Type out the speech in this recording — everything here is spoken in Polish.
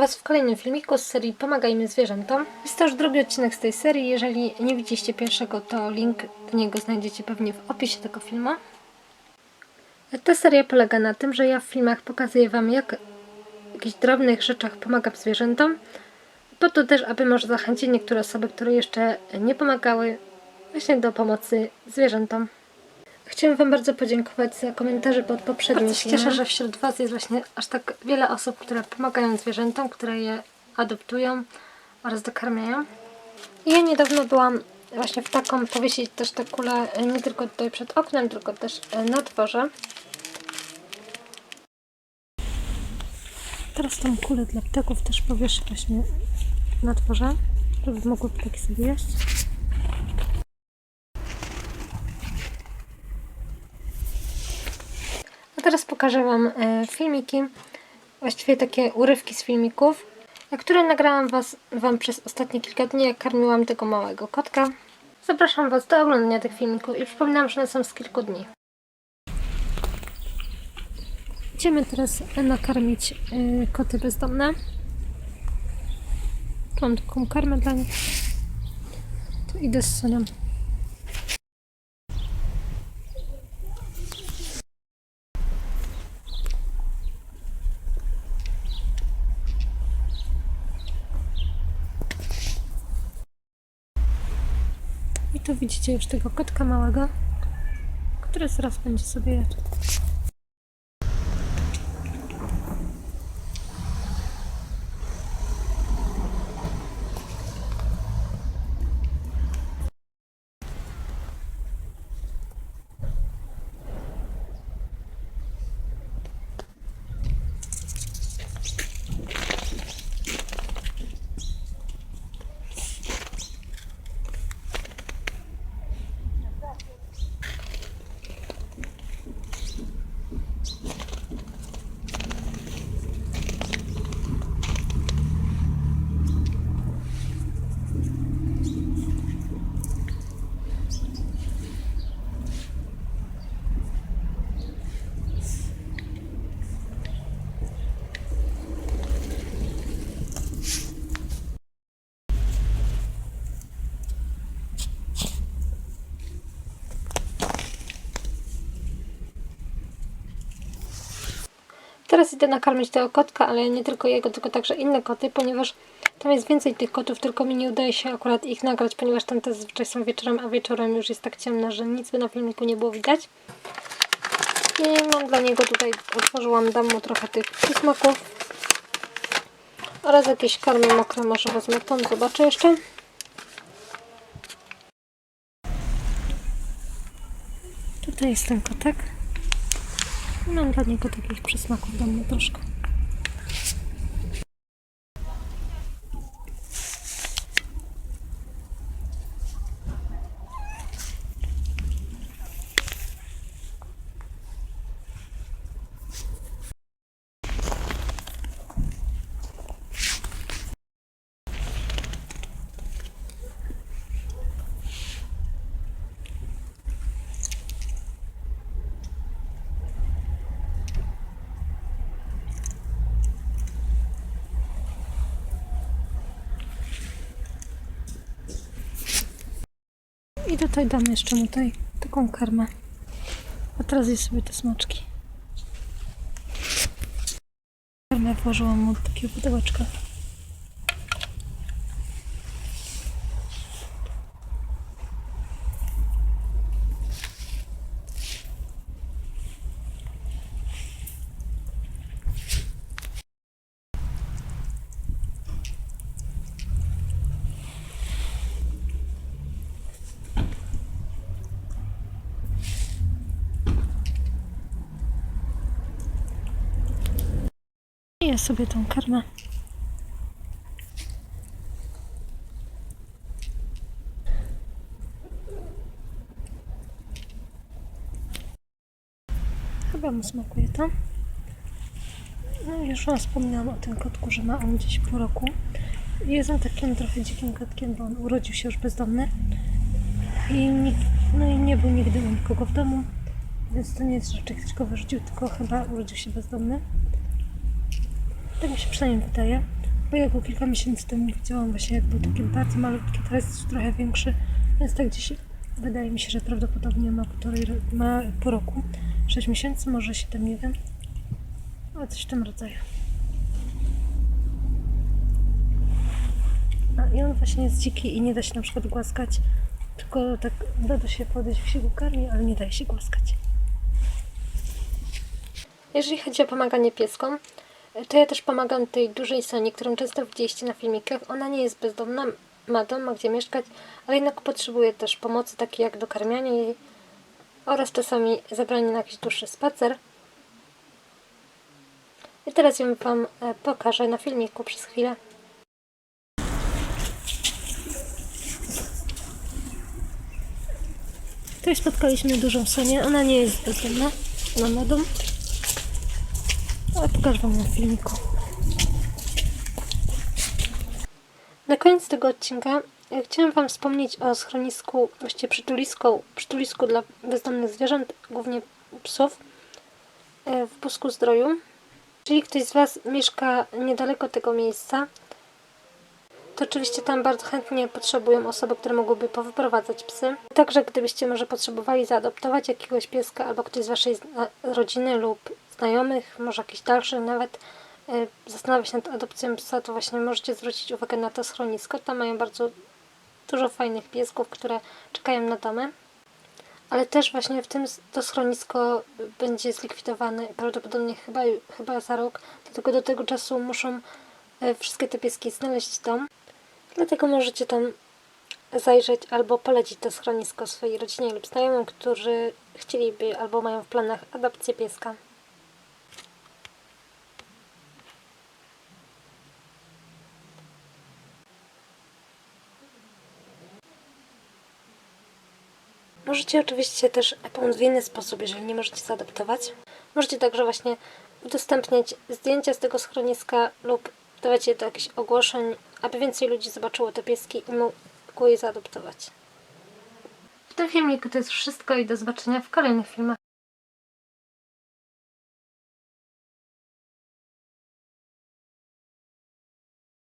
Was w kolejnym filmiku z serii Pomagajmy Zwierzętom. Jest to już drugi odcinek z tej serii. Jeżeli nie widzieliście pierwszego, to link do niego znajdziecie pewnie w opisie tego filmu. Ta seria polega na tym, że ja w filmach pokazuję Wam, jak w jakichś drobnych rzeczach pomagam zwierzętom, po to też, aby może zachęcić niektóre osoby, które jeszcze nie pomagały, właśnie do pomocy zwierzętom. Chciałam Wam bardzo podziękować za komentarze pod poprzednim Bardzo się cieszę, że wśród Was jest właśnie aż tak wiele osób, które pomagają zwierzętom, które je adoptują oraz dokarmiają. I ja niedawno byłam właśnie w taką, powiesić też tę kulę e, nie tylko tutaj przed oknem, tylko też e, na dworze. Teraz tą kulę dla ptaków też powieszę właśnie na dworze, żeby mogły ptaki sobie jeść. A teraz pokażę Wam e, filmiki, właściwie takie urywki z filmików, które nagrałam was, Wam przez ostatnie kilka dni, jak karmiłam tego małego kotka. Zapraszam Was do oglądania tych filmików i przypominam, że one są z kilku dni. Idziemy teraz nakarmić y, koty bezdomne. Tu mam taką karmę dla nich. Tu idę z Sonią. I tu widzicie już tego kotka małego, który zaraz będzie sobie. Teraz idę nakarmić tego kotka, ale nie tylko jego, tylko także inne koty, ponieważ tam jest więcej tych kotów, tylko mi nie udaje się akurat ich nagrać, ponieważ tam te zazwyczaj są wieczorem, a wieczorem już jest tak ciemno, że nic by na filmiku nie było widać. I mam dla niego tutaj, otworzyłam, dam mu trochę tych przysmaków oraz jakieś karmy mokre, może wezmę tą, zobaczę jeszcze. Tutaj jest ten kotek. Mam dla niego takich przysmaków mnie troszkę. I tutaj dam jeszcze mu tutaj taką karmę. A teraz je sobie te smaczki. Karmę włożyłam mu takiego pudełeczka. Sobie tą karmę. Chyba mu smakuje to. No już wam o tym kotku, że ma on gdzieś pół roku. Jest on takim trochę dzikim kotkiem, bo on urodził się już bezdomny. I nikt, no i nie był nigdy u nikogo w domu. Więc to nie jest, że ktoś go wyrzucił, tylko chyba urodził się bezdomny. Tak mi się przynajmniej wydaje. Bo ja go kilka miesięcy temu widziałam właśnie jak był taki bardzo malutki, teraz jest trochę większy, więc tak gdzieś wydaje mi się, że prawdopodobnie ma półtorej, ma po roku, 6 miesięcy, może 7, nie wiem. Ale coś w tym rodzaju. A i on właśnie jest dziki i nie da się na przykład głaskać, tylko tak da się podejść, karmi, ale nie da się głaskać. Jeżeli chodzi o pomaganie pieskom, to ja też pomagam tej dużej Soni, którą często widzieliście na filmikach. Ona nie jest bezdomna, ma dom, ma gdzie mieszkać, ale jednak potrzebuje też pomocy, takiej jak dokarmianie jej oraz czasami zabranie na jakiś dłuższy spacer. I teraz ją Wam e, pokażę na filmiku przez chwilę. Tutaj spotkaliśmy dużą Sonię. Ona nie jest bezdomna, ona ma dom. Ale pokażę Wam na filmiku. Na koniec tego odcinka e, chciałam Wam wspomnieć o schronisku, właściwie przytulisku, przytulisku dla bezdomnych zwierząt, głównie psów, e, w Busku Zdroju. Jeżeli ktoś z Was mieszka niedaleko tego miejsca, to oczywiście tam bardzo chętnie potrzebują osoby, które mogłyby powyprowadzać psy. Także gdybyście może potrzebowali zaadoptować jakiegoś pieska albo ktoś z Waszej rodziny lub znajomych, może jakiś dalszy nawet, y, zastanawiać się nad adopcją psa, to właśnie możecie zwrócić uwagę na to schronisko. Tam mają bardzo dużo fajnych piesków, które czekają na domy. Ale też właśnie w tym to schronisko będzie zlikwidowane prawdopodobnie chyba, chyba za rok. Dlatego do tego czasu muszą y, wszystkie te pieski znaleźć dom. Dlatego możecie tam zajrzeć albo polecić to schronisko swojej rodzinie lub znajomym, którzy chcieliby albo mają w planach adopcję pieska. Możecie oczywiście też pomóc w inny sposób, jeżeli nie możecie zaadoptować. Możecie także właśnie udostępniać zdjęcia z tego schroniska lub dawać je do jakichś ogłoszeń, aby więcej ludzi zobaczyło te pieski i mogło je zaadoptować. W tym filmiku to jest wszystko i do zobaczenia w kolejnych filmach.